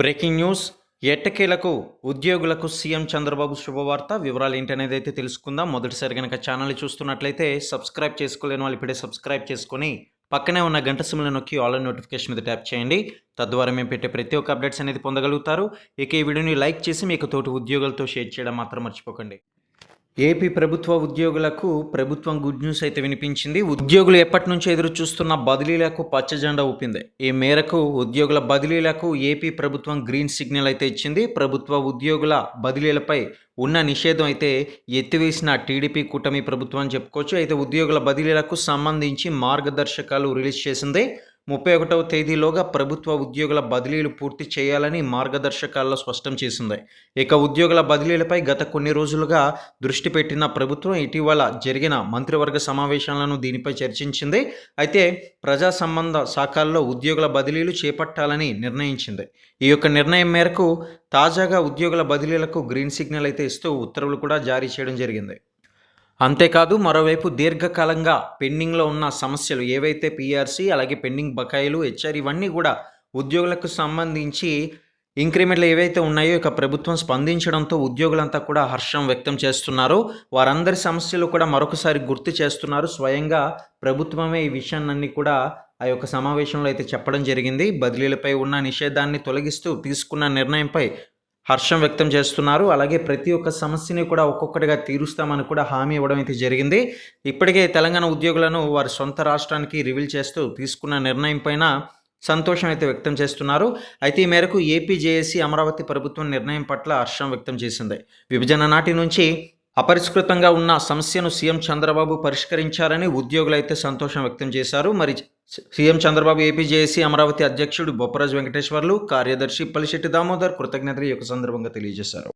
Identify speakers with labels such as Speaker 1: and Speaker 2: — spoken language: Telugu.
Speaker 1: Breaking news. ఎట్టకేలకు ఉద్యోగులకు సీఎం చంద్రబాబు శుభవార్త. వివరాలు ఏంటనేది అయితే తెలుసుకుందాం. మొదటిసారి కనుక ఛానల్ చూస్తున్నట్లయితే సబ్స్క్రైబ్ చేసుకోలేని వాళ్ళు ఇప్పుడే సబ్స్క్రైబ్ చేసుకొని పక్కనే ఉన్న గంట సిమ్లు నొక్కి ఆల్ నోటిఫికేషన్ మీద ట్యాప్ చేయండి. తద్వారా మేము పెట్టే ప్రతి ఒక్క అప్డేట్స్ అనేది పొందగలుగుతారు. ఇక ఈ వీడియోని లైక్ చేసి మీకు తోటి ఉద్యోగులతో షేర్ చేయడం మాత్రం మర్చిపోకండి. ఏపీ ప్రభుత్వ ఉద్యోగులకు ప్రభుత్వం గుడ్ న్యూస్ అయితే వినిపించింది. ఉద్యోగులు ఎప్పటి నుంచి ఎదురు చూస్తున్న బదిలీలకు పచ్చజెండా ఊపింది. ఈ మేరకు ఉద్యోగుల బదిలీలకు ఏపీ ప్రభుత్వం గ్రీన్ సిగ్నల్ అయితే ఇచ్చింది. ప్రభుత్వ ఉద్యోగుల బదిలీలపై ఉన్న నిషేధం అయితే ఎత్తివేసిన టీడీపీ కూటమి ప్రభుత్వం అని చెప్పుకోవచ్చు. అయితే ఉద్యోగుల బదిలీలకు సంబంధించి మార్గదర్శకాలు రిలీజ్ చేసింది ముప్పై ఒకటవ తేదీలోగా ప్రభుత్వ ఉద్యోగుల బదిలీలు పూర్తి చేయాలని మార్గదర్శకాల్లో స్పష్టం చేసింది. ఇక ఉద్యోగుల బదిలీలపై గత కొన్ని రోజులుగా దృష్టి పెట్టిన ప్రభుత్వం ఇటీవల జరిగిన మంత్రివర్గ సమావేశాలను దీనిపై చర్చించింది. అయితే ప్రజా సంబంధ శాఖల్లో ఉద్యోగుల బదిలీలు చేపట్టాలని నిర్ణయించింది. ఈ యొక్క నిర్ణయం మేరకు తాజాగా ఉద్యోగుల బదిలీలకు గ్రీన్ సిగ్నల్ అయితే ఇస్తూ ఉత్తర్వులు కూడా జారీ చేయడం జరిగింది. అంతేకాదు మరోవైపు దీర్ఘకాలంగా పెండింగ్లో ఉన్న సమస్యలు ఏవైతే పీఆర్సీ అలాగే పెండింగ్ బకాయిలు హెచ్ఆర్ ఇవన్నీ కూడా ఉద్యోగులకు సంబంధించి ఇంక్రిమెంట్లు ఏవైతే ఉన్నాయో ఇక ప్రభుత్వం స్పందించడంతో ఉద్యోగులంతా కూడా హర్షం వ్యక్తం చేస్తున్నారు. వారందరి సమస్యలు కూడా మరొకసారి గుర్తు చేస్తున్నారు. స్వయంగా ప్రభుత్వమే ఈ విషయాన్ని కూడా ఆ యొక్క సమావేశంలో అయితే చెప్పడం జరిగింది. బదిలీలపై ఉన్న నిషేధాన్ని తొలగిస్తూ తీసుకున్న నిర్ణయంపై హర్షం వ్యక్తం చేస్తున్నారు. అలాగే ప్రతి ఒక్క సమస్యని కూడా ఒక్కొక్కటిగా తీరుస్తామని కూడా హామీ ఇవ్వడం అయితే జరిగింది. ఇప్పటికే తెలంగాణ ఉద్యోగులను వారి సొంత రాష్ట్రానికి రివీల్ చేస్తూ తీసుకున్న నిర్ణయం పైన సంతోషం అయితే వ్యక్తం చేస్తున్నారు. అయితే ఈ మేరకు ఏపీ జేఏసీ అమరావతి ప్రభుత్వం నిర్ణయం పట్ల హర్షం వ్యక్తం చేసింది. విభజన నాటి నుంచి అపరిష్కృతంగా ఉన్న సమస్యను సీఎం చంద్రబాబు పరిష్కరించారని ఉద్యోగులు అయితే సంతోషం వ్యక్తం చేశారు. మరి సీఎం చంద్రబాబు ఏపీజేఏసీ అమరావతి అధ్యక్షుడు బొప్పరాజు వెంకటేశ్వర్లు కార్యదర్శి పల్లిశెట్టి దామోదర్ కృతజ్ఞతలు ఈ యొక్క సందర్భంగా తెలియజేశారు.